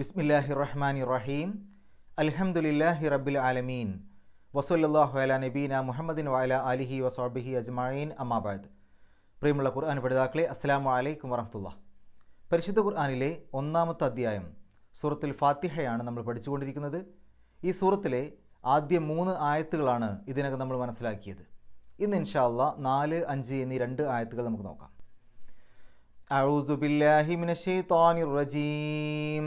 ബിസ്മില്ലാഹി റഹ്മാനി റഹീം അലഹമുല്ലാഹി റബ്ബിൽ ആലമീൻ. വസൂലല്ലാഹു അല നബീന മുഹമ്മദിൻ വാല അലിഹി വസോബിഹി അജ്മായീൻ അമ്മാബാദ് പ്രിയമുള്ള ഖുർആൻ പഠിതാക്കളെ അസ്സാം വലൈക്കും വറഹമുല്ല പരിശുദ്ധ ഖുർആാനിലെ ഒന്നാമത്തെ അധ്യായം സൂറത്തുൽ ഫാത്തിഹയാണ് നമ്മൾ പഠിച്ചുകൊണ്ടിരിക്കുന്നത്. ഈ സൂറത്തിലെ ആദ്യ മൂന്ന് ആയത്തുകളാണ് ഇതിനകം നമ്മൾ മനസ്സിലാക്കിയത്. ഇന്ന് ഇൻഷാല്ല നാല് അഞ്ച് എന്നീ രണ്ട് ആയത്തുകൾ നമുക്ക് നോക്കാം. അഴുതുബില്ലാഹിമിനഷീ തോനിർ റജീം.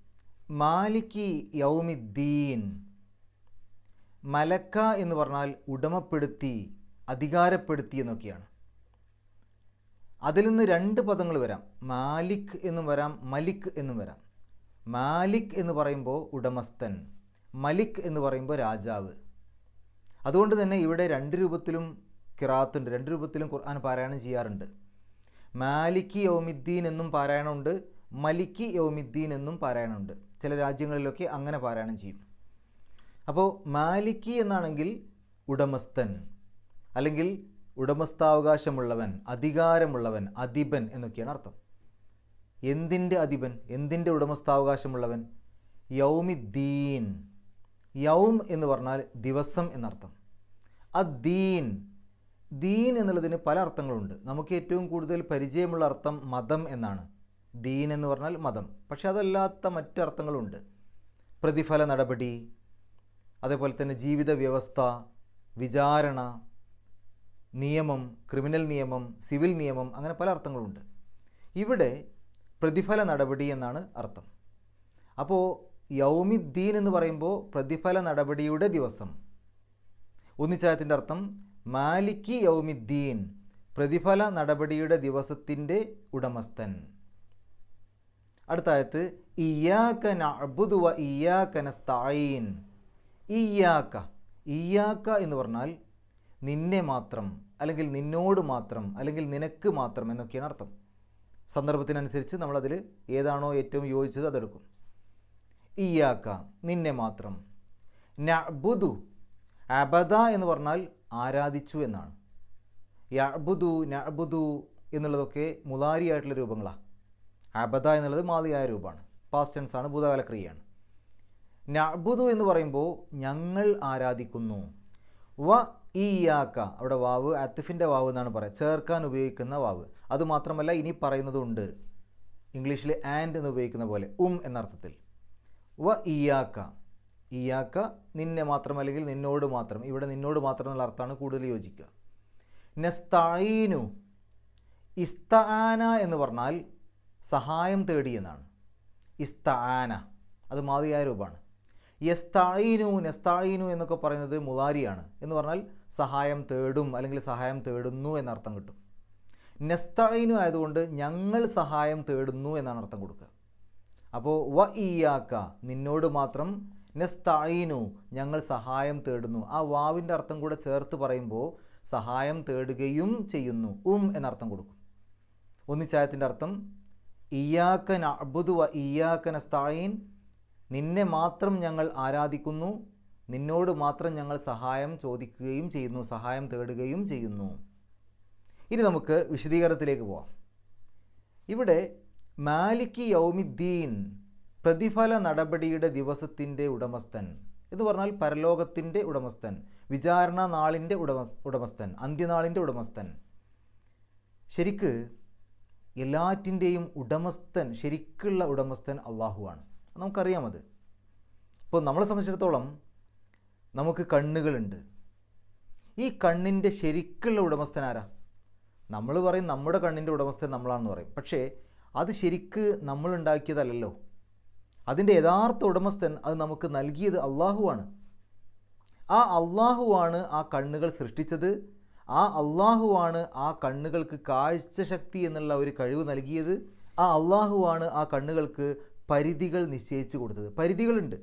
മാലിക്കി യൗമിദ്ദീൻ. മലക്ക എന്ന് പറഞ്ഞാൽ ഉടമപ്പെടുത്തി അധികാരപ്പെടുത്തി എന്നൊക്കെയാണ്. അതിൽ നിന്ന് രണ്ട് പദങ്ങൾ വരാം. മാലിക് എന്നും വരാം മലിക് എന്നും വരാം. മാലിക് എന്ന് പറയുമ്പോൾ ഉടമസ്ഥൻ മലിക് എന്ന് പറയുമ്പോൾ രാജാവ്. അതുകൊണ്ട് തന്നെ ഇവിടെ രണ്ട് രൂപത്തിലും കിറാത്തുണ്ട് രണ്ട് രൂപത്തിലും ഖുർആൻ പാരായണം ചെയ്യാറുണ്ട്. മാലിക്കി യൗമിദ്ദീൻ എന്നും പാരായണമുണ്ട് മലിക്കി യൗമിദ്ദീൻ എന്നും പാരായണമുണ്ട്. ചില രാജ്യങ്ങളിലൊക്കെ അങ്ങനെ പാരായണം ചെയ്യും. അപ്പോൾ മാലിക്കി എന്നാണെങ്കിൽ ഉടമസ്ഥൻ അല്ലെങ്കിൽ ഉടമസ്ഥാവകാശമുള്ളവൻ അധികാരമുള്ളവൻ അധിപൻ എന്നൊക്കെയാണ് അർത്ഥം. എന്തിന്റെ അധിപൻ? എന്തിന്റെ ഉടമസ്ഥാവകാശമുള്ളവൻ? യൗമിദ്ദീൻ. യൗം എന്ന് പറഞ്ഞാൽ ദിവസം എന്നർത്ഥം. അദ്ദീൻ. ദീൻ എന്നുള്ളതിന് പല അർത്ഥങ്ങളുണ്ട്. നമുക്ക് ഏറ്റവും കൂടുതൽ പരിചയമുള്ള അർത്ഥം മതം എന്നാണ്. ദീൻ എന്ന് പറഞ്ഞാൽ മതം. പക്ഷെ അതല്ലാത്ത മറ്റർത്ഥങ്ങളുണ്ട്. പ്രതിഫല നടപടി അതേപോലെ തന്നെ ജീവിത വ്യവസ്ഥ വിചാരണ നിയമം ക്രിമിനൽ നിയമം സിവിൽ നിയമം അങ്ങനെ പല അർത്ഥങ്ങളുണ്ട്. ഇവിടെ പ്രതിഫല നടപടി എന്നാണ് അർത്ഥം. അപ്പോൾ യൗമിദ്ദീൻ എന്ന് പറയുമ്പോൾ പ്രതിഫല നടപടിയുടെ ദിവസം. ഒന്നിച്ചായത്തിന്റെ അർത്ഥം മാലിക്കി യൗമിദ്ദീൻ പ്രതിഫല നടപടിയുടെ ദിവസത്തിന്റെ ഉടമസ്ഥൻ. അടുത്ത ആയത്ത് ഇയാക്ക നബുദുവ ഇയാക്ക നസ്തഈൻ. ഇയാക്ക ഇയാക്ക എന്ന് പറഞ്ഞാൽ നിന്നെ മാത്രം അല്ലെങ്കിൽ നിന്നോട് മാത്രം അല്ലെങ്കിൽ നിനക്ക് മാത്രം എന്നൊക്കെയാണ് അർത്ഥം. സന്ദർഭത്തിനനുസരിച്ച് നമ്മളതിൽ ഏതാണോ ഏറ്റവും യോജിച്ചത് അതെടുക്കും. ഇയാക്ക നിന്നെ മാത്രം. നബുദു അബദ എന്ന് പറഞ്ഞാൽ ആരാധിച്ചു എന്നാണ്. യബുദു നബുദു എന്നുള്ളതൊക്കെ മുതാരിയായിട്ടുള്ള രൂപങ്ങളാണ് അബദ എന്നുള്ളത് മാതിയായ രൂപമാണ്. പാസ്റ്റ് ടെൻസ് ആണ് ഭൂതകാല ക്രിയയാണ് നബുദു എന്ന് പറയുമ്പോൾ ഞങ്ങൾ ആരാധിക്കുന്നു. വ ഇയാക്ക അവിടെ വാവ് അത്തിഫിന്റെ വാവ് എന്നാണ് പറയുക. ചേർക്കാൻ ഉപയോഗിക്കുന്ന വാവ്. അതുമാത്രമല്ല ഇനി പറയുന്നതുണ്ട്. ഇംഗ്ലീഷിൽ ആൻഡ് എന്ന് ഉപയോഗിക്കുന്ന പോലെ ഉം എന്നർത്ഥത്തിൽ വ ഇയാക്ക ഇയാക്ക നിന്നെ മാത്രം അല്ലെങ്കിൽ നിന്നോട് മാത്രം. ഇവിടെ നിന്നോട് മാത്രം എന്നുള്ള അർത്ഥമാണ് കൂടുതൽ യോജിക്കുക. നെസ്തായിനു ഇസ്താന എന്ന് പറഞ്ഞാൽ സഹായം തേടി എന്നാണ്. ഇസ്താന അത് മാതിയായ രൂപമാണ്. യസ്താഴീനു നെസ്താഴീനു എന്നൊക്കെ പറയുന്നത് മുതാരിയാണ് എന്ന് പറഞ്ഞാൽ സഹായം തേടും അല്ലെങ്കിൽ സഹായം തേടുന്നു എന്നർത്ഥം കിട്ടും. നെസ്താഴീനു ആയതുകൊണ്ട് ഞങ്ങൾ സഹായം തേടുന്നു എന്നാണ് അർത്ഥം കൊടുക്കുക. അപ്പോൾ വ ഇയാക്ക നിന്നോട് മാത്രം നെസ്താഴീനു ഞങ്ങൾ സഹായം തേടുന്നു. ആ വാവിന്റെ അർത്ഥം കൂടെ ചേർത്ത് പറയുമ്പോൾ സഹായം തേടുകയും ചെയ്യുന്നു ഉം എന്നർത്ഥം കൊടുക്കും. ഒന്നിച്ചായത്തിന്റെ അർത്ഥം ഇയാക്ക അബുദുവ വ സ്ഥായീൻ നിന്നെ മാത്രം ഞങ്ങൾ ആരാധിക്കുന്നു. നിന്നോട് മാത്രം ഞങ്ങൾ സഹായം ചോദിക്കുകയും ചെയ്യുന്നു. സഹായം തേടുകയും ചെയ്യുന്നു. ഇനി നമുക്ക് വിശദീകരണത്തിലേക്ക് പോവാം. ഇവിടെ മാലിക് യൗമിദ്ദീൻ പ്രതിഫല നടപടിയുടെ ദിവസത്തിന്റെ ഉടമസ്ഥൻ. എന്ന് പറഞ്ഞാൽ പരലോകത്തിന്റെ ഉടമസ്ഥൻ വിചാരണ നാളിന്റെ ഉടമ ഉടമസ്ഥൻ അന്ത്യനാളിന്റെ ഉടമസ്ഥൻ. ശരിക്ക് എല്ലാറ്റിന്റെയും ഉടമസ്ഥൻ ശരിക്കുള്ള ഉടമസ്ഥൻ അള്ളാഹുവാണ് നമുക്കറിയാം അത് ഇപ്പോൾ നമ്മളെ സംബന്ധിച്ചിടത്തോളം നമുക്ക് കണ്ണുകളുണ്ട്. ഈ കണ്ണിന്റെ ശരിക്കുള്ള ഉടമസ്ഥൻ ആരാ? നമ്മൾ പറയും നമ്മുടെ കണ്ണിന്റെ ഉടമസ്ഥൻ നമ്മളാണെന്ന് പറയും. പക്ഷേ അത് ശരിക്ക് നമ്മളുണ്ടാക്കിയതല്ലല്ലോ. അതിന്റെ യഥാർത്ഥ ഉടമസ്ഥൻ അത് നമുക്ക് നൽകിയത് അള്ളാഹുവാണ് ആ അള്ളാഹുവാണ് ആ കണ്ണുകൾ സൃഷ്ടിച്ചത്. ആ അള്ളാഹുവാണ് ആ കണ്ണുകൾക്ക് കാഴ്ച ശക്തി എന്നുള്ള ഒരു കഴിവ് നൽകിയത്. ആ അള്ളാഹുവാണ് ആ കണ്ണുകൾക്ക് പരിധികൾ നിശ്ചയിച്ചു കൊടുത്തത്. പരിധികളുണ്ട്.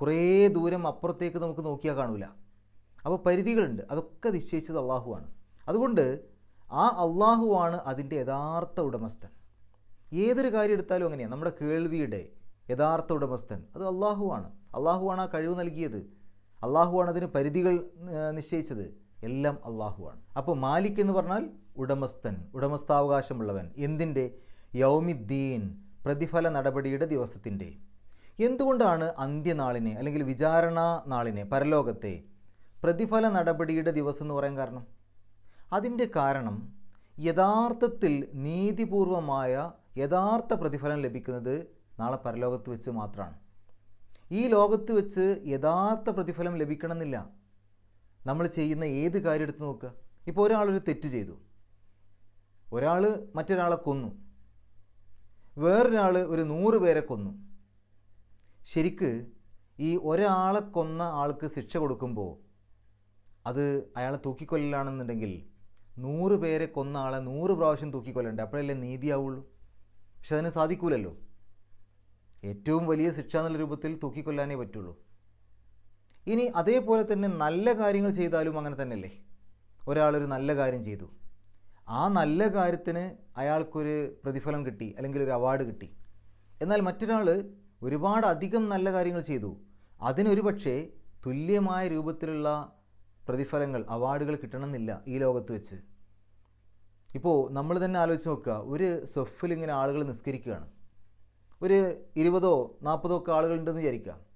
കുറേ ദൂരം അപ്പുറത്തേക്ക് നമുക്ക് നോക്കിയാൽ കാണൂല. അപ്പോൾ പരിധികളുണ്ട്. അതൊക്കെ നിശ്ചയിച്ചത് അള്ളാഹുവാണ്. അതുകൊണ്ട് ആ അള്ളാഹുവാണ് അതിന്റെ യഥാർത്ഥ ഉടമസ്ഥൻ. ഏതൊരു കാര്യം എടുത്താലും അങ്ങനെയാണ് നമ്മുടെ കേൾവിയുടെ യഥാർത്ഥ ഉടമസ്ഥൻ അത് അള്ളാഹുവാണ്. അള്ളാഹുവാണ് ആ കഴിവ് നൽകിയത്. അള്ളാഹുവാണ് അതിന് പരിധികൾ നിശ്ചയിച്ചത്. എല്ലാം അള്ളാഹുവാണ്. അപ്പോൾ മാലിക് എന്ന് പറഞ്ഞാൽ ഉടമസ്ഥൻ ഉടമസ്ഥാവകാശമുള്ളവൻ. എന്തിന്റെ? യൗമിദ്ദീൻ പ്രതിഫല നടപടിയുടെ ദിവസത്തിന്റെ. എന്തുകൊണ്ടാണ് അന്ത്യനാളിനെ അല്ലെങ്കിൽ വിചാരണ നാളിനെ പരലോകത്തെ പ്രതിഫല നടപടിയുടെ ദിവസം എന്ന് പറയാൻ കാരണം? അതിന്റെ കാരണം യഥാർത്ഥത്തിൽ നീതിപൂർവമായ യഥാർത്ഥ പ്രതിഫലം ലഭിക്കുന്നത് നാളെ പരലോകത്ത് വെച്ച് മാത്രമാണ്. ഈ ലോകത്ത് വെച്ച് യഥാർത്ഥ പ്രതിഫലം ലഭിക്കണമെന്നില്ല. നമ്മൾ ചെയ്യുന്ന ഏത് കാര്യം എടുത്ത് നോക്കുക. ഇപ്പോൾ ഒരാളൊരു തെറ്റ് ചെയ്തു. ഒരാൾ മറ്റൊരാളെ കൊന്നു. വേറൊരാൾ ഒരു നൂറ് പേരെ കൊന്നു. ശരിക്ക് ഈ ഒരാളെ കൊന്ന ആൾക്ക് ശിക്ഷ കൊടുക്കുമ്പോൾ അത് അയാളെ തൂക്കിക്കൊല്ലലാണെന്നുണ്ടെങ്കിൽ നൂറ് പേരെ കൊന്ന ആളെ നൂറ് പ്രാവശ്യം തൂക്കിക്കൊല്ലണ്ടേ? അപ്പോഴല്ലേ നീതിയാവുള്ളൂ. പക്ഷെ അതിന് സാധിക്കൂലല്ലോ. ഏറ്റവും വലിയ ശിക്ഷ എന്നുള്ള രൂപത്തിൽ തൂക്കിക്കൊല്ലാനേ പറ്റുള്ളൂ. ഇനി അതേപോലെ തന്നെ നല്ല കാര്യങ്ങൾ ചെയ്താലും അങ്ങനെ തന്നെയല്ലേ? ഒരാളൊരു നല്ല കാര്യം ചെയ്തു. ആ നല്ല കാര്യത്തിന് അയാൾക്കൊരു പ്രതിഫലം കിട്ടി അല്ലെങ്കിൽ ഒരു അവാർഡ് കിട്ടി. എന്നാൽ മറ്റൊരാൾ ഒരുപാട് അധികം നല്ല കാര്യങ്ങൾ ചെയ്തു. അതിനൊരു പക്ഷേ തുല്യമായ രൂപത്തിലുള്ള പ്രതിഫലങ്ങൾ അവാർഡുകൾ കിട്ടണമെന്നില്ല ഈ ലോകത്ത് വെച്ച്. ഇപ്പോൾ നമ്മൾ തന്നെ ആലോചിച്ച് നോക്കുക ഒരു സ്വഫിൽ ഇങ്ങനെ ആളുകൾ നിസ്കരിക്കുകയാണ്. ഒരു ഇരുപതോ നാൽപ്പതോ ഒക്കെ ആളുകളുണ്ടെന്ന് വിചാരിക്കാം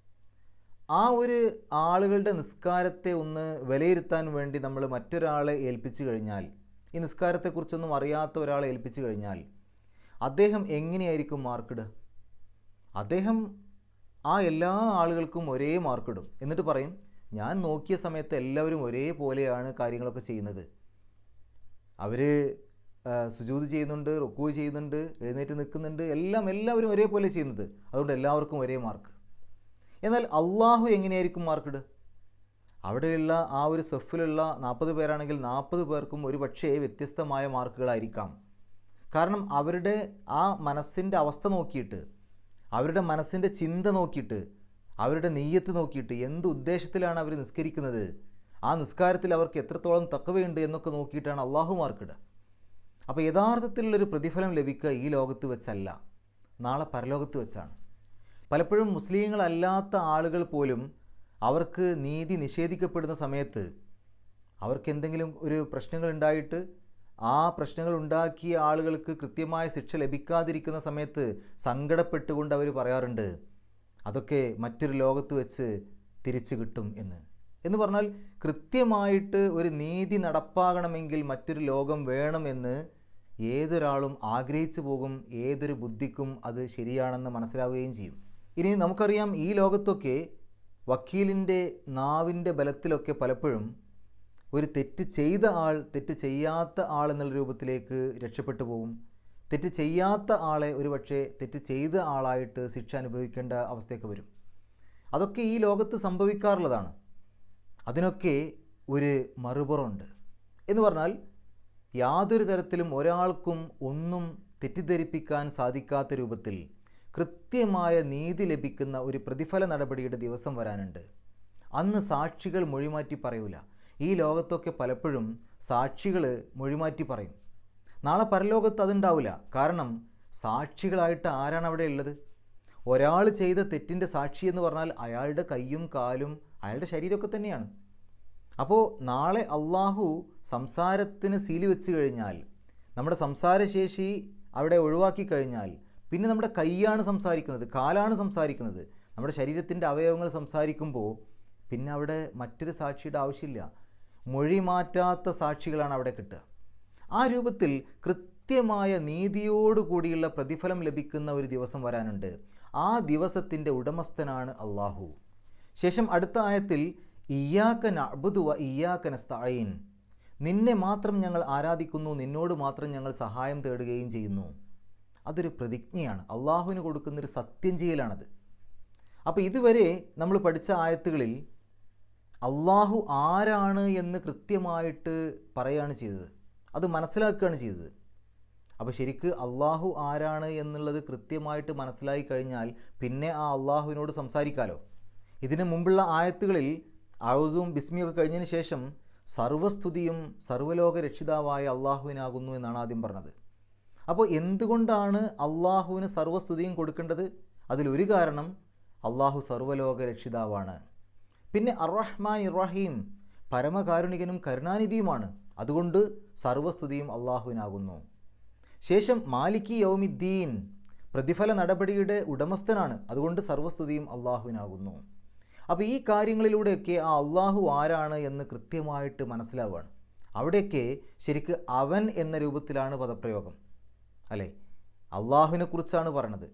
ആ ഒരു ആളുകളുടെ നിസ്കാരത്തെ ഒന്ന് വിലയിരുത്താൻ വേണ്ടി നമ്മൾ മറ്റൊരാളെ ഏൽപ്പിച്ചു കഴിഞ്ഞാൽ ഈ നിസ്കാരത്തെക്കുറിച്ചൊന്നും അറിയാത്ത ഒരാളെ ഏൽപ്പിച്ചു കഴിഞ്ഞാൽ അദ്ദേഹം എങ്ങനെയായിരിക്കും മാർക്കിടുക അദ്ദേഹം ആ എല്ലാ ആളുകൾക്കും ഒരേ മാർക്കിടും. എന്നിട്ട് പറയും ഞാൻ നോക്കിയ സമയത്ത് എല്ലാവരും ഒരേപോലെയാണ് കാര്യങ്ങളൊക്കെ ചെയ്യുന്നത്. അവർ സുജൂത് ചെയ്യുന്നുണ്ട് റുക്കൂ ചെയ്യുന്നുണ്ട് എഴുന്നേറ്റ് നിൽക്കുന്നുണ്ട് എല്ലാം എല്ലാവരും ഒരേപോലെ ചെയ്യുന്നത്. അതുകൊണ്ട് എല്ലാവർക്കും ഒരേ മാർക്ക്. എന്നാൽ അള്ളാഹു എങ്ങനെയായിരിക്കും മാർക്കിട്? അവിടെയുള്ള ആ ഒരു സെഫിലുള്ള നാൽപ്പത് പേരാണെങ്കിൽ നാൽപ്പത് പേർക്കും ഒരു പക്ഷേ വ്യത്യസ്തമായ മാർക്കുകളായിരിക്കാം. കാരണം അവരുടെ ആ മനസ്സിന്റെ അവസ്ഥ നോക്കിയിട്ട് അവരുടെ മനസ്സിന്റെ ചിന്ത നോക്കിയിട്ട് അവരുടെ നെയ്യത്ത് നോക്കിയിട്ട് എന്ത് ഉദ്ദേശത്തിലാണ് അവർ നിസ്കരിക്കുന്നത്? ആ നിസ്കാരത്തിൽ അവർക്ക് എത്രത്തോളം തക്കവയുണ്ട് എന്നൊക്കെ നോക്കിയിട്ടാണ് അള്ളാഹു മാർക്കിടുക. അപ്പോൾ യഥാർത്ഥത്തിലുള്ളൊരു പ്രതിഫലം ലഭിക്കുക ഈ ലോകത്ത് വെച്ചല്ല നാളെ പരലോകത്ത് വെച്ചാണ്. പലപ്പോഴും മുസ്ലിങ്ങളല്ലാത്ത ആളുകൾ പോലും അവർക്ക് നീതി നിഷേധിക്കപ്പെടുന്ന സമയത്ത് അവർക്ക് എന്തെങ്കിലും ഒരു പ്രശ്നങ്ങൾ ഉണ്ടായിട്ട് ആ പ്രശ്നങ്ങൾ ഉണ്ടാക്കിയ ആളുകൾക്ക് കൃത്യമായ ശിക്ഷ ലഭിക്കാതിരിക്കുന്ന സമയത്ത് സങ്കടപ്പെട്ടുകൊണ്ട് അവർ പറയാറുണ്ട് അതൊക്കെ മറ്റൊരു ലോകത്ത് വെച്ച് തിരിച്ചു കിട്ടും എന്ന്. എന്ന് പറഞ്ഞാൽ കൃത്യമായിട്ട് ഒരു നീതി നടപ്പാകണമെങ്കിൽ മറ്റൊരു ലോകം വേണമെന്ന് ഏതൊരാളും ആഗ്രഹിച്ചു പോകും ഏതൊരു ബുദ്ധിക്കും അത് ശരിയാണെന്ന് മനസ്സിലാവുകയും ചെയ്യും. ഇനി നമുക്കറിയാം ഈ ലോകത്തൊക്കെ വക്കീലിന്റെ നാവിന്റെ ബലത്തിലൊക്കെ പലപ്പോഴും ഒരു തെറ്റ് ചെയ്ത ആൾ തെറ്റ് ചെയ്യാത്ത ആൾ എന്നുള്ള രൂപത്തിലേക്ക് രക്ഷപ്പെട്ടു പോകും തെറ്റ് ചെയ്യാത്ത ആളെ ഒരുപക്ഷെ തെറ്റ് ചെയ്ത ആളായിട്ട് ശിക്ഷ അനുഭവിക്കേണ്ട അവസ്ഥയൊക്കെ വരും. അതൊക്കെ ഈ ലോകത്ത് സംഭവിക്കാറുള്ളതാണ്. അതിനൊക്കെ ഒരു മറുപുറമുണ്ട്. എന്ന് പറഞ്ഞാൽ യാതൊരു തരത്തിലും ഒരാൾക്കും ഒന്നും തെറ്റിദ്ധരിപ്പിക്കാൻ സാധിക്കാത്ത രൂപത്തിൽ കൃത്യമായ നീതി ലഭിക്കുന്ന ഒരു പ്രതിഫല നടപടിയുടെ ദിവസം വരാനുണ്ട്. അന്ന് സാക്ഷികൾ മൊഴിമാറ്റി പറയൂല. ഈ ലോകത്തൊക്കെ പലപ്പോഴും സാക്ഷികൾ മൊഴിമാറ്റി പറയും. നാളെ പരലോകത്ത് അതുണ്ടാവില്ല കാരണം സാക്ഷികളായിട്ട് ആരാണ് അവിടെ ഉള്ളത്? ഒരാൾ ചെയ്ത തെറ്റിന്റെ സാക്ഷി എന്ന് പറഞ്ഞാൽ അയാളുടെ കൈയും കാലും അയാളുടെ ശരീരമൊക്കെ തന്നെയാണ്. അപ്പോൾ നാളെ അള്ളാഹു സംസാരത്തിന് സീലി വെച്ച് കഴിഞ്ഞാൽ നമ്മുടെ സംസാരശേഷി അവിടെ ഒഴിവാക്കി കഴിഞ്ഞാൽ പിന്നെ നമ്മുടെ കൈയാണ് സംസാരിക്കുന്നത് കാലാണ് സംസാരിക്കുന്നത്. നമ്മുടെ ശരീരത്തിന്റെ അവയവങ്ങൾ സംസാരിക്കുമ്പോൾ പിന്നെ അവിടെ മറ്റൊരു സാക്ഷിയുടെ ആവശ്യമില്ല. മൊഴി മാറ്റാത്ത സാക്ഷികളാണ് അവിടെ കിട്ടുക. ആ രൂപത്തിൽ കൃത്യമായ നീതിയോടുകൂടിയുള്ള പ്രതിഫലം ലഭിക്കുന്ന ഒരു ദിവസം വരാനുണ്ട്. ആ ദിവസത്തിന്റെ ഉടമസ്ഥനാണ് അള്ളാഹു ശേഷം അടുത്ത ആയത്തിൽ ഇയാക്കൻ അബുദുവ വ ഇയ്യാക്ക നസ്തഈൻ. നിന്നെ മാത്രം ഞങ്ങൾ ആരാധിക്കുന്നു നിന്നോട് മാത്രം ഞങ്ങൾ സഹായം തേടുകയും ചെയ്യുന്നു. അതൊരു പ്രതിജ്ഞയാണ്. അള്ളാഹുവിന് കൊടുക്കുന്നൊരു സത്യം ചെയ്യലാണത് അപ്പോൾ ഇതുവരെ നമ്മൾ പഠിച്ച ആയത്തുകളിൽ അള്ളാഹു ആരാണ് എന്ന് കൃത്യമായിട്ട് പറയുകയാണ് ചെയ്തത്. അത് മനസ്സിലാക്കുകയാണ് ചെയ്തത്. അപ്പോൾ ശരിക്ക് അള്ളാഹു ആരാണ് എന്നുള്ളത് കൃത്യമായിട്ട് മനസ്സിലായി കഴിഞ്ഞാൽ പിന്നെ ആ അള്ളാഹുവിനോട് സംസാരിക്കാലോ. ഇതിനു മുമ്പുള്ള ആയത്തുകളിൽ ഔസും ബിസ്മിയൊക്കെ കഴിഞ്ഞതിന് ശേഷം സർവസ്തുതിയും സർവലോക രക്ഷിതാവായ അള്ളാഹുവിനാകുന്നു എന്നാണ് ആദ്യം പറഞ്ഞത്. അപ്പോൾ എന്തുകൊണ്ടാണ് അള്ളാഹുവിന് സർവസ്തുതിയും കൊടുക്കേണ്ടത്? അതിലൊരു കാരണം അള്ളാഹു സർവലോക രക്ഷിതാവാണ് പിന്നെ അറഹ്മാൻ ഇറഹീം പരമകാരുണികനും കരുണാനിധിയുമാണ്. അതുകൊണ്ട് സർവസ്തുതിയും അള്ളാഹുവിനാകുന്നു. ശേഷം മാലിക്കി യൗമിദ്ദീൻ പ്രതിഫല നടപടിയുടെ ഉടമസ്ഥനാണ്. അതുകൊണ്ട് സർവസ്തുതിയും അള്ളാഹുവിനാകുന്നു. അപ്പോൾ ഈ കാര്യങ്ങളിലൂടെയൊക്കെ ആ അള്ളാഹു ആരാണ് എന്ന് കൃത്യമായിട്ട് മനസ്സിലാവുകയാണ്. അവിടെയൊക്കെ ശരിക്ക് അവൻ എന്ന രൂപത്തിലാണ് പദപ്രയോഗം. അല്ലേ? അള്ളാഹുവിനെ കുറിച്ചാണ് പറയണത്.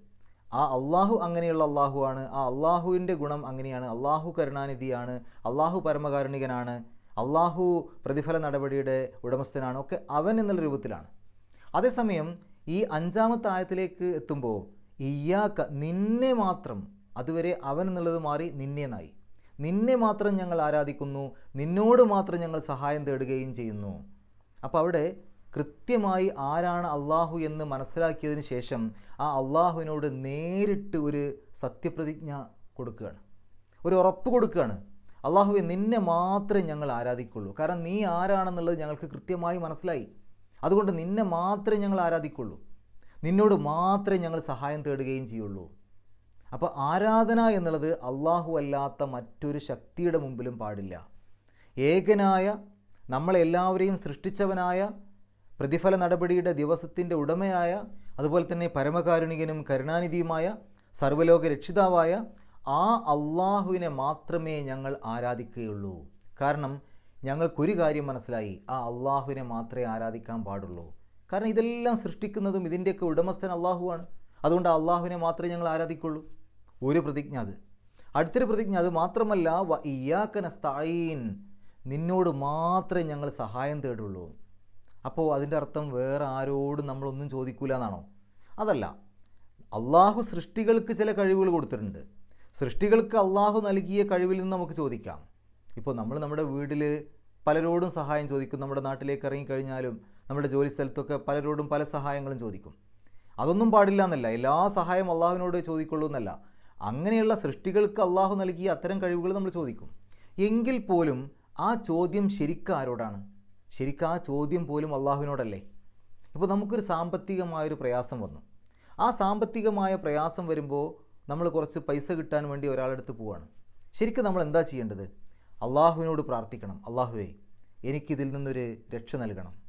ആ അള്ളാഹു അങ്ങനെയുള്ള അള്ളാഹുവാണ്. ആ അള്ളാഹുവിന്റെ ഗുണം അങ്ങനെയാണ്. അള്ളാഹു കരുണാനിധിയാണ്. അള്ളാഹു പരമകാരുണികനാണ്. അള്ളാഹു പ്രതിഫല നടപടിയുടെ ഉടമസ്ഥനാണ്. ഒക്കെ അവൻ എന്നുള്ള രൂപത്തിലാണ്. അതേസമയം ഈ അഞ്ചാമത്തെ ആയത്തിലേക്ക് എത്തുമ്പോൾ ഇയാക്ക നിന്നെ മാത്രം അതുവരെ അവൻ എന്നുള്ളത് മാറി നിന്നെ നായി. നിന്നെ മാത്രം ഞങ്ങൾ ആരാധിക്കുന്നു. നിന്നോട് മാത്രം ഞങ്ങൾ സഹായം തേടുകയും ചെയ്യുന്നു. അപ്പോൾ അവിടെ കൃത്യമായി ആരാണ് അള്ളാഹു എന്ന് മനസ്സിലാക്കിയതിന് ശേഷം ആ അള്ളാഹുവിനോട് നേരിട്ട് ഒരു സത്യപ്രതിജ്ഞ കൊടുക്കുകയാണ്. ഒരു ഉറപ്പ് കൊടുക്കുകയാണ്. അള്ളാഹുവെ നിന്നെ മാത്രമേ ഞങ്ങൾ ആരാധിക്കുള്ളൂ. കാരണം നീ ആരാണെന്നുള്ളത് ഞങ്ങൾക്ക് കൃത്യമായി മനസ്സിലായി. അതുകൊണ്ട് നിന്നെ മാത്രമേ ഞങ്ങൾ ആരാധിക്കുള്ളൂ. നിന്നോട് മാത്രമേ ഞങ്ങൾ സഹായം തേടുകയും ചെയ്യുള്ളൂ. അപ്പോൾ ആരാധന എന്നുള്ളത് അള്ളാഹു അല്ലാത്ത മറ്റൊരു ശക്തിയുടെ മുമ്പിലും പാടില്ല. ഏകനായ നമ്മളെല്ലാവരെയും സൃഷ്ടിച്ചവനായ പ്രതിഫല നടപടിയുടെ ദിവസത്തിന്റെ ഉടമയായ അതുപോലെ തന്നെ പരമകാരുണികനും കരുണാനിധിയുമായ സർവലോക രക്ഷിതാവായ ആ അള്ളാഹുവിനെ മാത്രമേ ഞങ്ങൾ ആരാധിക്കുകയുള്ളൂ. കാരണം ഞങ്ങൾക്കൊരു കാര്യം മനസ്സിലായി ആ അള്ളാഹുവിനെ മാത്രമേ ആരാധിക്കാൻ പാടുള്ളൂ. കാരണം ഇതെല്ലാം സൃഷ്ടിക്കുന്നതും ഇതിന്റെയൊക്കെ ഉടമസ്ഥൻ അള്ളാഹുവാണ്. അതുകൊണ്ട് അള്ളാഹുവിനെ മാത്രമേ ഞങ്ങൾ ആരാധിക്കുള്ളൂ ഒരു പ്രതിജ്ഞ അത്. അടുത്തൊരു പ്രതിജ്ഞ അത് മാത്രമല്ല വ ഇയാക്കനസ്തായീൻ നിന്നോട് മാത്രമേ ഞങ്ങൾ സഹായം തേടുള്ളൂ. അപ്പോൾ അതിന്റെ അർത്ഥം വേറെ ആരോടും നമ്മളൊന്നും ചോദിക്കൂല എന്നാണോ? അതല്ല. അള്ളാഹു സൃഷ്ടികൾക്ക് ചില കഴിവുകൾ കൊടുത്തിട്ടുണ്ട്. സൃഷ്ടികൾക്ക് അള്ളാഹു നൽകിയ കഴിവിൽ നിന്ന് നമുക്ക് ചോദിക്കാം. ഇപ്പോൾ നമ്മൾ നമ്മുടെ വീട്ടിൽ പലരോടും സഹായം ചോദിക്കും. നമ്മുടെ നാട്ടിലേക്ക് ഇറങ്ങിക്കഴിഞ്ഞാലും നമ്മുടെ ജോലി സ്ഥലത്തൊക്കെ പലരോടും പല സഹായങ്ങളും ചോദിക്കും. അതൊന്നും പാടില്ല എന്നല്ല. എല്ലാ സഹായം അള്ളാഹുവിനോട് ചോദിക്കുള്ളൂ എന്നല്ല. അങ്ങനെയുള്ള സൃഷ്ടികൾക്ക് അള്ളാഹു നൽകിയ അത്തരം കഴിവുകൾ നമ്മൾ ചോദിക്കും. എങ്കിൽ പോലും ആ ചോദ്യം ശരിക്കും ആരോടാണ്? ശരിക്കും ആ ചോദ്യം പോലും അള്ളാഹുവിനോടല്ലേ? ഇപ്പോൾ നമുക്കൊരു സാമ്പത്തികമായൊരു പ്രയാസം വന്നു. ആ സാമ്പത്തികമായ പ്രയാസം വരുമ്പോൾ നമ്മൾ കുറച്ച് പൈസ കിട്ടാൻ വേണ്ടി ഒരാളെടുത്ത് പോവാണ്. ശരിക്കും നമ്മൾ എന്താ ചെയ്യേണ്ടത്? അള്ളാഹുവിനോട് പ്രാർത്ഥിക്കണം. അള്ളാഹുവേ എനിക്കിതിൽ നിന്നൊരു രക്ഷ നൽകണം.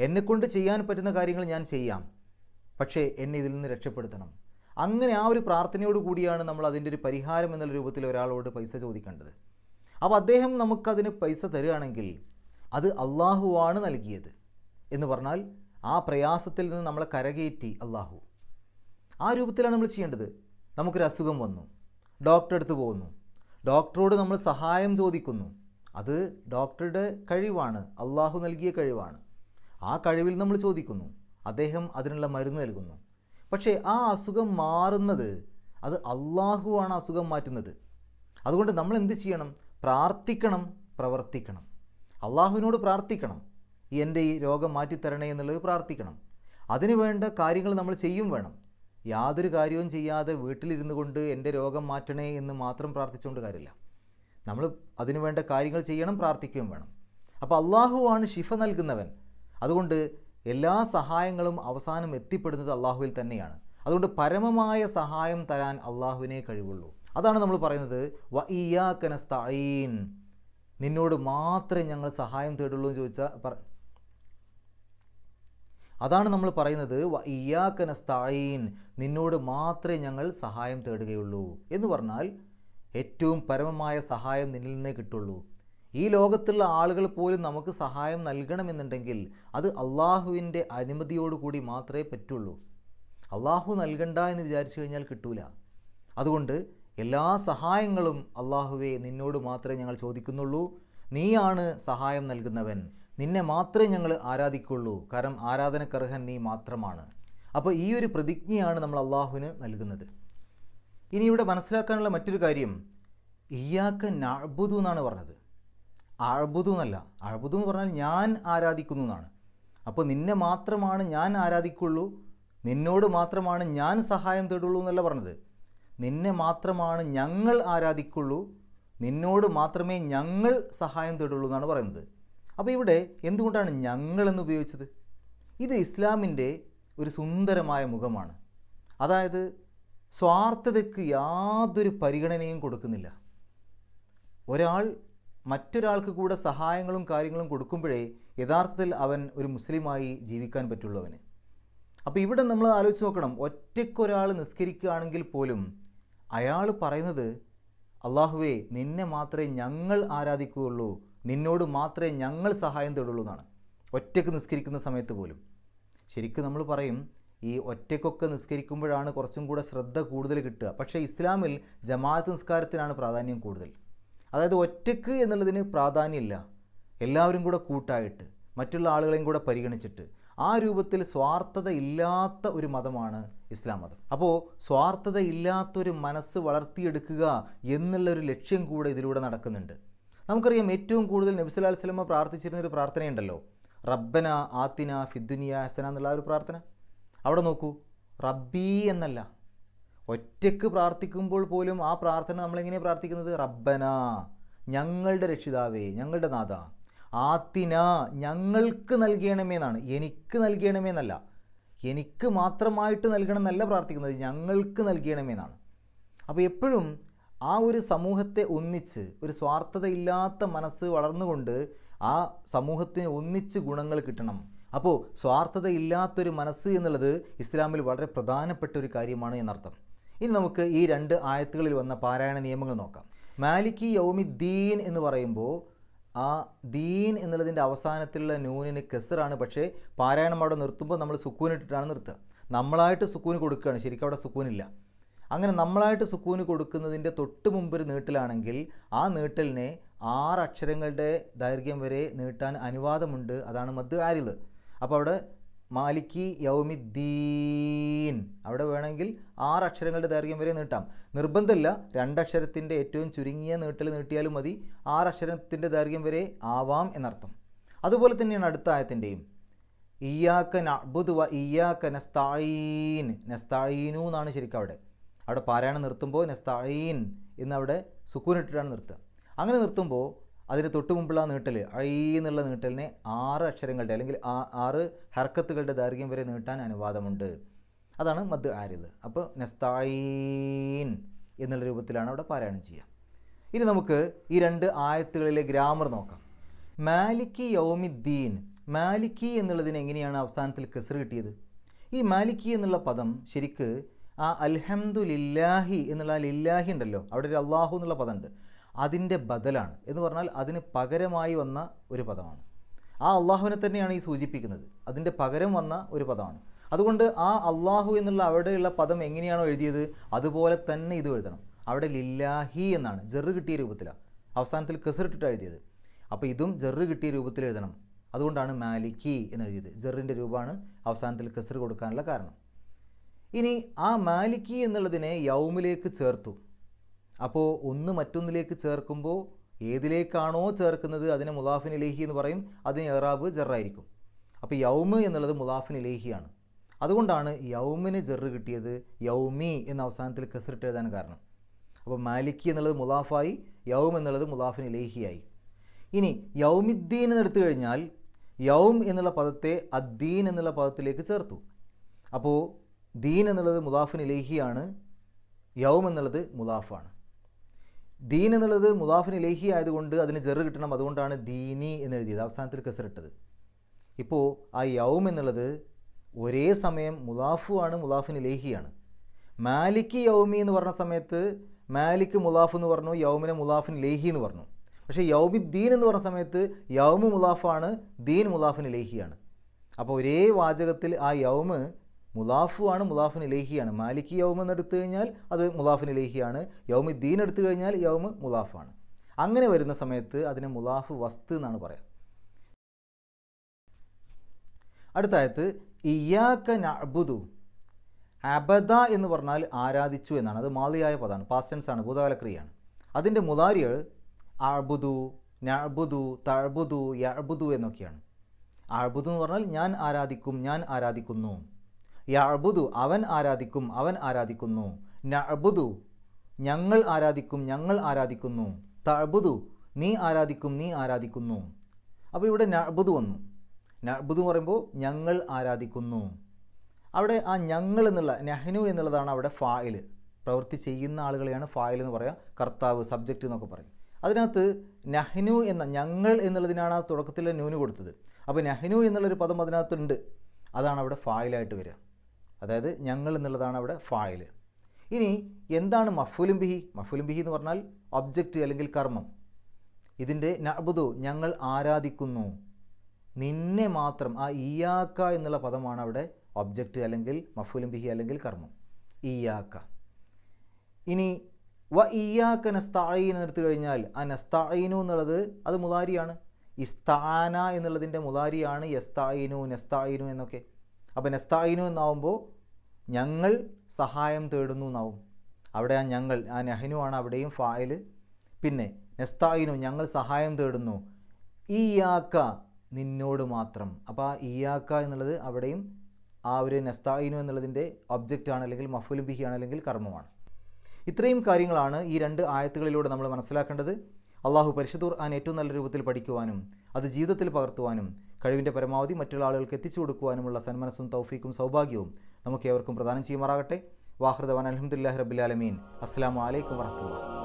എന്നെക്കൊണ്ട് ചെയ്യാൻ പറ്റുന്ന കാര്യങ്ങൾ ഞാൻ ചെയ്യാം. പക്ഷേ എന്നെ ഇതിൽ നിന്ന് രക്ഷപ്പെടുത്തണം. അങ്ങനെ ആ ഒരു പ്രാർത്ഥനയോട് കൂടിയാണ് നമ്മൾ അതിന്റെ ഒരു പരിഹാരം എന്നുള്ള രൂപത്തിൽ ഒരാളോട് പൈസ ചോദിക്കേണ്ടത്. അപ്പോൾ അദ്ദേഹം നമുക്കതിന് പൈസ തരികയാണെങ്കിൽ അത് അള്ളാഹുവാണ് നൽകിയത് എന്ന് പറഞ്ഞാൽ ആ പ്രയാസത്തിൽ നിന്ന് നമ്മളെ കരകയറ്റി അള്ളാഹു ആ രൂപത്തിലാണ് നമ്മൾ ചെയ്യേണ്ടത്. നമുക്കൊരു അസുഖം വന്നു. ഡോക്ടറെ അടുത്ത് പോകുന്നു. ഡോക്ടറോട് നമ്മൾ സഹായം ചോദിക്കുന്നു. അത് ഡോക്ടറുടെ കഴിവാണ്. അള്ളാഹു നൽകിയ കഴിവാണ്. ആ കഴിവിൽ നമ്മൾ ചോദിക്കുന്നു. അദ്ദേഹം അതിനുള്ള മരുന്ന് നൽകുന്നു. പക്ഷേ ആ അസുഖം മാറുന്നത് അത് അള്ളാഹുവാണ് അസുഖം മാറ്റുന്നത്. അതുകൊണ്ട് നമ്മൾ എന്ത് ചെയ്യണം? പ്രാർത്ഥിക്കണം പ്രവർത്തിക്കണം. അള്ളാഹുവിനോട് പ്രാർത്ഥിക്കണം. ഈ എന്റെ ഈ രോഗം മാറ്റിത്തരണേ എന്നുള്ളത് പ്രാർത്ഥിക്കണം. അതിനു വേണ്ട കാര്യങ്ങൾ നമ്മൾ ചെയ്യും വേണം. യാതൊരു കാര്യവും ചെയ്യാതെ വീട്ടിലിരുന്നു കൊണ്ട് എന്റെ രോഗം മാറ്റണേ എന്ന് മാത്രം പ്രാർത്ഥിച്ചുകൊണ്ട് കാര്യമില്ല. നമ്മൾ അതിനു വേണ്ട കാര്യങ്ങൾ ചെയ്യണം പ്രാർത്ഥിക്കുകയും വേണം. അപ്പോൾ അള്ളാഹുവാണ് ശിഫ നൽകുന്നവൻ. അതുകൊണ്ട് എല്ലാ സഹായങ്ങളും അവസാനം എത്തിപ്പെടുന്നത് അള്ളാഹുവിൽ തന്നെയാണ്. അതുകൊണ്ട് പരമമായ സഹായം തരാൻ അള്ളാഹുവിനെ കഴിവുള്ളൂ. അതാണ് നമ്മൾ പറയുന്നത് വ ഇയാക്കനസ്തീൻ നിന്നോട് മാത്രമേ ഞങ്ങൾ സഹായം തേടുള്ളൂ എന്ന് ചോദിച്ചാൽ പറ. അതാണ് നമ്മൾ പറയുന്നത് വ സ്ഥായീൻ നിന്നോട് മാത്രമേ ഞങ്ങൾ സഹായം തേടുകയുള്ളൂ. എന്ന് പറഞ്ഞാൽ ഏറ്റവും പരമമായ സഹായം നിന്നിൽ നിന്നേ കിട്ടുള്ളൂ. ഈ ലോകത്തുള്ള ആളുകൾ പോലും നമുക്ക് സഹായം നൽകണമെന്നുണ്ടെങ്കിൽ അത് അള്ളാഹുവിന്റെ അനുമതിയോടുകൂടി മാത്രമേ പറ്റുള്ളൂ. അള്ളാഹു നൽകണ്ട എന്ന് വിചാരിച്ചു കഴിഞ്ഞാൽ കിട്ടൂല. അതുകൊണ്ട് എല്ലാ സഹായങ്ങളും അള്ളാഹുവെ നിന്നോട് മാത്രമേ ഞങ്ങൾ ചോദിക്കുന്നുള്ളൂ. നീയാണ് സഹായം നൽകുന്നവൻ. നിന്നെ മാത്രമേ ഞങ്ങൾ ആരാധിക്കുള്ളൂ. കാരണം ആരാധനക്കർഹൻ നീ മാത്രമാണ്. അപ്പോൾ ഈ ഒരു പ്രതിജ്ഞയാണ് നമ്മൾ അള്ളാഹുവിന് നൽകുന്നത്. ഇനി ഇവിടെ മനസ്സിലാക്കാനുള്ള മറ്റൊരു കാര്യം. ഇയാക്ക നഅ്ബുദു എന്നാണ് പറഞ്ഞത്. അഴ്ബുദു എന്നല്ല. അഴ്ബുദു എന്ന് പറഞ്ഞാൽ ഞാൻ ആരാധിക്കുന്നു എന്നാണ്. അപ്പോൾ നിന്നെ മാത്രമാണ് ഞാൻ ആരാധിക്കുള്ളൂ. നിന്നോട് മാത്രമാണ് ഞാൻ സഹായം തേടുള്ളൂ എന്നല്ല പറഞ്ഞത്. നിന്നെ മാത്രമാണ് ഞങ്ങൾ ആരാധിക്കുള്ളൂ. നിന്നോട് മാത്രമേ ഞങ്ങൾ സഹായം തേടുള്ളൂ എന്നാണ് പറയുന്നത്. അപ്പോൾ ഇവിടെ എന്തുകൊണ്ടാണ് ഞങ്ങൾ എന്ന് ഉപയോഗിച്ചത്? ഇത് ഇസ്ലാമിന്റെ ഒരു സുന്ദരമായ മുഖമാണ്. അതായത് സ്വാർത്ഥതയ്ക്ക് യാതൊരു പരിഗണനയും കൊടുക്കുന്നില്ല. ഒരാൾ മറ്റൊരാൾക്ക് കൂടെ സഹായങ്ങളും കാര്യങ്ങളും കൊടുക്കുമ്പോഴേ യഥാർത്ഥത്തിൽ അവൻ ഒരു മുസ്ലിമായി ജീവിക്കാൻ പറ്റുള്ളവന് അപ്പോൾ ഇവിടെ നമ്മൾ ആലോചിച്ച് നോക്കണം. ഒറ്റയ്ക്കൊരാൾ നിസ്കരിക്കുകയാണെങ്കിൽ പോലും അയാൾ പറയുന്നത് അള്ളാഹുവേ നിന്നെ മാത്രമേ ഞങ്ങൾ ആരാധിക്കുകയുള്ളൂ. നിന്നോട് മാത്രമേ ഞങ്ങൾ സഹായം തേടുള്ളൂ എന്നാണ്. ഒറ്റയ്ക്ക് നിസ്കരിക്കുന്ന സമയത്ത് പോലും. ശരിക്കും നമ്മൾ പറയും ഈ ഒറ്റയ്ക്കൊക്കെ നിസ്കരിക്കുമ്പോഴാണ് കുറച്ചും കൂടെ ശ്രദ്ധ കൂടുതൽ കിട്ടുക. പക്ഷേ ഇസ്ലാമിൽ ജമാഅത്ത് നിസ്കാരത്തിനാണ് പ്രാധാന്യം കൂടുതൽ. അതായത് ഒറ്റയ്ക്ക് എന്നുള്ളതിന് പ്രാധാന്യമില്ല. എല്ലാവരും കൂടെ കൂട്ടായിട്ട് മറ്റുള്ള ആളുകളെയും കൂടെ പരിഗണിച്ചിട്ട്. ആ രൂപത്തിൽ സ്വാർത്ഥത ഇല്ലാത്ത ഒരു മതമാണ് ഇസ്ലാം മതം. അപ്പോൾ സ്വാർത്ഥത ഇല്ലാത്തൊരു മനസ്സ് വളർത്തിയെടുക്കുക എന്നുള്ളൊരു ലക്ഷ്യം കൂടെ ഇതിലൂടെ നടക്കുന്നുണ്ട്. നമുക്കറിയാം ഏറ്റവും കൂടുതൽ നബിസ്വല്ലാ സ്വലമ പ്രാർത്ഥിച്ചിരുന്ന ഒരു പ്രാർത്ഥനയുണ്ടല്ലോ. റബ്ബന ആത്തിന ഫിദ്ദുനിയ ഹസന എന്നുള്ള ഒരു പ്രാർത്ഥന. അവിടെ നോക്കൂ റബ്ബി എന്നല്ല. ഒറ്റയ്ക്ക് പ്രാർത്ഥിക്കുമ്പോൾ പോലും ആ പ്രാർത്ഥന നമ്മളെങ്ങനെ പ്രാർത്ഥിക്കുന്നത്? റബ്ബന ഞങ്ങളുടെ രക്ഷിതാവേ ഞങ്ങളുടെ നാഥ. ആത്തിന ഞങ്ങൾക്ക് നൽകണമേ എന്നാണ്. എനിക്ക് നൽകണമേ എന്നല്ല. എനിക്ക് മാത്രമായിട്ട് നൽകണം എന്നല്ല പ്രാർത്ഥിക്കുന്നത് ഞങ്ങൾക്ക് നൽകണമെന്നാണ്. അപ്പോൾ എപ്പോഴും ആ ഒരു സമൂഹത്തെ ഒന്നിച്ച് ഒരു സ്വാർത്ഥതയില്ലാത്ത മനസ്സ് വളർന്നുകൊണ്ട് ആ സമൂഹത്തിന് ഒന്നിച്ച് ഗുണങ്ങൾ കിട്ടണം. അപ്പോൾ സ്വാർത്ഥതയില്ലാത്തൊരു മനസ്സ് എന്നുള്ളത് ഇസ്ലാമിൽ വളരെ പ്രധാനപ്പെട്ട ഒരു കാര്യമാണ് എന്നർത്ഥം. ഇനി നമുക്ക് ഈ രണ്ട് ആയത്തുകളിൽ വന്ന പാരായണ നിയമങ്ങൾ നോക്കാം. മാലിക്കി യൗമിദ്ദീൻ എന്ന് പറയുമ്പോൾ ആ ദീൻ എന്നുള്ളതിന്റെ അവസാനത്തിലുള്ള നൂനിന് കെസറാണ്. പക്ഷേ പാരായണം അവിടെ നിർത്തുമ്പോൾ നമ്മൾ സുക്കൂൻ ഇട്ടിട്ടാണ് നിർത്തുക. നമ്മളായിട്ട് സുക്കൂന് കൊടുക്കുകയാണ്. ശരിക്കും അവിടെ സുക്കൂനില്ല. അങ്ങനെ നമ്മളായിട്ട് സുക്കൂന് കൊടുക്കുന്നതിന്റെ തൊട്ട് മുമ്പ് ഒരു നീട്ടലാണെങ്കിൽ ആ നീട്ടലിനെ ആറ് അക്ഷരങ്ങളുടെ ദൈർഘ്യം വരെ നീട്ടാൻ അനുവാദമുണ്ട്. അതാണ് മദ് ആരിത് അപ്പോൾ അവിടെ മാലിക്കി യൗമിദ്ദീൻ. അവിടെ വേണമെങ്കിൽ ആറ് അക്ഷരങ്ങളുടെ ദൈർഘ്യം വരെ നീട്ടാം. നിർബന്ധമില്ല രണ്ടക്ഷരത്തിന്റെ ഏറ്റവും ചുരുങ്ങിയ നീട്ടൽ നീട്ടിയാലും മതി. ആറ് അക്ഷരത്തിന്റെ ദൈർഘ്യം വരെ ആവാം എന്നർത്ഥം. അതുപോലെ തന്നെയാണ് അടുത്ത ആയത്തിന്റെയും. ഇയാക്ക നബുദ് വ ഇയാക്ക നസ്തായീൻ നസ്തായീനു എന്നാണ് ശരിക്കും അവിടെ. അവിടെ പാരായണം നിർത്തുമ്പോൾ നസ്തായീൻ എന്നവിടെ സുക്കൂനിട്ടിട്ടാണ് നിർത്തുക. അങ്ങനെ നിർത്തുമ്പോൾ അതിന് തൊട്ട് മുമ്പുള്ള നീട്ടൽ എന്നുള്ള നീട്ടലിനെ ആറ് അക്ഷരങ്ങളുടെ അല്ലെങ്കിൽ ആറ് ഹർക്കത്തുകളുടെ ദൈർഘ്യം വരെ നീട്ടാൻ അനുവാദമുണ്ട്. അതാണ് മദ് ആരിത് അപ്പോൾ നെസ്തായീൻ എന്നുള്ള രൂപത്തിലാണ് അവിടെ പാരായണം ചെയ്യുക. ഇനി നമുക്ക് ഈ രണ്ട് ആയത്തുകളിലെ ഗ്രാമർ നോക്കാം. മാലിക്കി യൗമിദ്ദീൻ മാലിക്കി എന്നുള്ളതിന് എങ്ങനെയാണ് അവസാനത്തിൽ കെസർ കിട്ടിയത്? ഈ മാലിക്കി എന്നുള്ള പദം ശരിക്ക് ആ അൽഹംദു ലില്ലാഹി എന്നുള്ള ലില്ലാഹി ഉണ്ടല്ലോ അവിടെ ഒരു അള്ളാഹു എന്നുള്ള പദമുണ്ട്. അതിന്റെ ബദലാണ് എന്ന് പറഞ്ഞാൽ അതിന് പകരമായി വന്ന ഒരു പദമാണ്. ആ അള്ളാഹുവിനെ തന്നെയാണ് ഈ സൂചിപ്പിക്കുന്നത്. അതിന്റെ പകരം വന്ന ഒരു പദമാണ്. അതുകൊണ്ട് ആ അള്ളാഹു എന്നുള്ള അവിടെയുള്ള പദം എങ്ങനെയാണോ എഴുതിയത്? അതുപോലെ തന്നെ ഇത് എഴുതണം. അവിടെ ലില്ലാഹി എന്നാണ്. ജെറ് കിട്ടിയ രൂപത്തിലാണ്. അവസാനത്തിൽ കെസറിട്ടിട്ട് എഴുതിയത്. അപ്പോൾ ഇതും ജെറ് കിട്ടിയ രൂപത്തിൽ എഴുതണം. അതുകൊണ്ടാണ് മാലിക്കി എന്ന് എഴുതിയത്. ജെറിന്റെ രൂപമാണ് അവസാനത്തിൽ കെസർ കൊടുക്കാനുള്ള കാരണം. ഇനി ആ മാലിക്കി എന്നുള്ളതിനെ യൗമിലേക്ക് ചേർത്തു. അപ്പോൾ ഒന്ന് മറ്റൊന്നിലേക്ക് ചേർക്കുമ്പോൾ ഏതിലേക്കാണോ ചേർക്കുന്നത് അതിനെ മുലാഫിൻ ഇലേഹി എന്ന് പറയും. അതിന് എറാബ് ജെറായിരിക്കും. അപ്പോൾ യൗമ് എന്നുള്ളത് മുലാഫിൻ ഇലേഹിയാണ് അതുകൊണ്ടാണ് യൗമിന് ജെറ് കിട്ടിയത് യൗമി എന്ന അവസാനത്തിൽ കെസറിട്ട് എഴുതാൻ കാരണം. അപ്പോൾ മാലിക്കി എന്നുള്ളത് മുലാഫായി യൗം എന്നുള്ളത് മുലാഫിൻ ഇലേഹിയായി ഇനി യൗമിദ്ദീൻ എന്നെടുത്തു കഴിഞ്ഞാൽ യൗം എന്നുള്ള പദത്തെ അദ്ദീൻ എന്നുള്ള പദത്തിലേക്ക് ചേർത്തു. അപ്പോൾ ദീൻ എന്നുള്ളത് മുലാഫിൻ ഇലേഹിയാണ് യൗം എന്നുള്ളത് മുലാഫാണ് ദീൻ എന്നുള്ളത് മുദാഫിന് ലേഹി ആയതുകൊണ്ട് അതിന് ചെറു കിട്ടണം അതുകൊണ്ടാണ് ദീനി എന്ന് എഴുതിയത് അവസാനത്തിൽ കസറിട്ടത് ഇപ്പോൾ ആ യൗം എന്നുള്ളത് ഒരേ സമയം മുദാഫു ആണ് മുദാഫിന് ലേഹിയാണ് മാലിക്ക് യൗമി എന്ന് പറഞ്ഞ സമയത്ത് മാലിക്ക് മുലാഫ് എന്ന് പറഞ്ഞു യൗമിനെ മുലാഫിൻ ലേഹി എന്ന് പറഞ്ഞു. പക്ഷേ യൗമി ദീൻ എന്ന് പറഞ്ഞ സമയത്ത് യൗമ് മുലാഫാണ് ദീൻ മുലാഫിന് ലേഹിയാണ് അപ്പോൾ ഒരേ വാചകത്തിൽ ആ യൗമ് മുലാഫു ആണ് മുലാഫിൻ ഇലേഹിയാണ് മാലിക്ക് യൗമ എന്ന് എടുത്തു കഴിഞ്ഞാൽ അത് മുലാഫിൻ ഇലേഹിയാണ് യൗമി ദീൻ എടുത്തു കഴിഞ്ഞാൽ യൗമ് മുലാഫാണ് അങ്ങനെ വരുന്ന സമയത്ത് അതിനെ മുലാഫ് വസ്തു എന്നാണ് പറയാം. അടുത്തായത് ഇയാക്ക നഅബുദു അബദ എന്ന് പറഞ്ഞാൽ ആരാധിച്ചു എന്നാണ്. അത് മാലിയായ പദമാണ് പാസ്റ്റൻസ് ആണ് ഭൂതകാലക്രിയയാണ്. അതിന്റെ മുതാരികൾ അബുദു നബുദു തഴബുദു യബുദു എന്നൊക്കെയാണ്. അബുദു എന്ന് പറഞ്ഞാൽ ഞാൻ ആരാധിക്കും ഞാൻ ആരാധിക്കുന്നു. യഅബുദു അവൻ ആരാധിക്കും അവൻ ആരാധിക്കുന്നു. നഅബുദു ഞങ്ങൾ ആരാധിക്കും ഞങ്ങൾ ആരാധിക്കുന്നു. തഅബുദു നീ ആരാധിക്കും നീ ആരാധിക്കുന്നു. അപ്പോൾ ഇവിടെ നഅബുദു വന്നു. നഅബുദു എന്ന് പറയുമ്പോൾ ഞങ്ങൾ ആരാധിക്കുന്നു. അവിടെ ആ ഞങ്ങൾ എന്നുള്ള നെഹ്നു എന്നുള്ളതാണ് അവിടെ ഫായിൽ പ്രവൃത്തി ചെയ്യുന്ന ആളുകളെയാണ് ഫായിൽ എന്ന് പറയുക കർത്താവ് സബ്ജക്റ്റ് എന്നൊക്കെ പറയും. അതിനകത്ത് നഹ്നു എന്ന ഞങ്ങൾ എന്നുള്ളതിനാണ് ആ തുടക്കത്തിൽ ന്യൂന് കൊടുത്തത്. അപ്പോൾ നഹ്നു എന്നുള്ളൊരു പദം അതിനകത്തുണ്ട്. അതാണ് അവിടെ ഫായിലായിട്ട് വരിക. അതായത് ഞങ്ങൾ എന്നുള്ളതാണ് അവിടെ ഫായിൽ. ഇനി എന്താണ് മഫുലും ബിഹി? മഫുലും ബിഹി എന്ന് പറഞ്ഞാൽ ഒബ്ജക്റ്റ് അല്ലെങ്കിൽ കർമ്മം. ഇതിന്റെ നബുദു ഞങ്ങൾ ആരാധിക്കുന്നു. നിന്നെ മാത്രം ആ ഇയാക്ക എന്നുള്ള പദമാണ് അവിടെ ഒബ്ജക്റ്റ് അല്ലെങ്കിൽ മഫുലും ബിഹി അല്ലെങ്കിൽ കർമ്മം. ഇയാക്ക. ഇനി വ ഇയാക്ക നസ്തായിൻ എന്നെടുത്തു കഴിഞ്ഞാൽ ആ നസ്തായിനു എന്നുള്ളത് അത് മുതാരിയാണ്. ഇസ്താന എന്നുള്ളതിന്റെ മുതാരിയാണ് യസ്തായിനു നെസ്തായിനു എന്നൊക്കെ. അപ്പോൾ നെസ്തായിനു എന്നാവുമ്പോൾ ഞങ്ങൾ സഹായം തേടുന്നു എന്നാവും. അവിടെ ആ ഞങ്ങൾ ആ നെഹനു ആണ് അവിടെയും ഫായിൽ. പിന്നെ നെസ്തായിനു ഞങ്ങൾ സഹായം തേടുന്നു. ഇയാക്ക നിന്നോട് മാത്രം. അപ്പോൾ ആ ഇയാക്ക എന്നുള്ളത് അവിടെയും ആ ഒരു നെസ്തായിനു എന്നുള്ളതിന്റെ ആണ് അല്ലെങ്കിൽ മഫുലും ആണ് അല്ലെങ്കിൽ കർമ്മമാണ്. ഇത്രയും കാര്യങ്ങളാണ് ഈ രണ്ട് ആയത്തുകളിലൂടെ നമ്മൾ മനസ്സിലാക്കേണ്ടത്. അള്ളാഹു പരിശുദ്ധ ആൻ ഏറ്റവും നല്ല രൂപത്തിൽ പഠിക്കുവാനും അത് ജീവിതത്തിൽ പകർത്തുവാനും കഴിവിന്റെ പരമാവധി മറ്റുള്ള ആളുകൾക്ക് എത്തിച്ചു കൊടുക്കുവാനുമുള്ള സന്മനസ്സും തൗഫീക്കും സൗഭാഗ്യവും നമുക്ക് ഏവർക്കും പ്രദാനം ചെയ്യുമാറാകട്ടെ. വാഹൃദവാൻ അലഹമുല്ലാഹി റബുലാലമീൻ അസ്സാം വലൈക്കും വർഹമുല്ല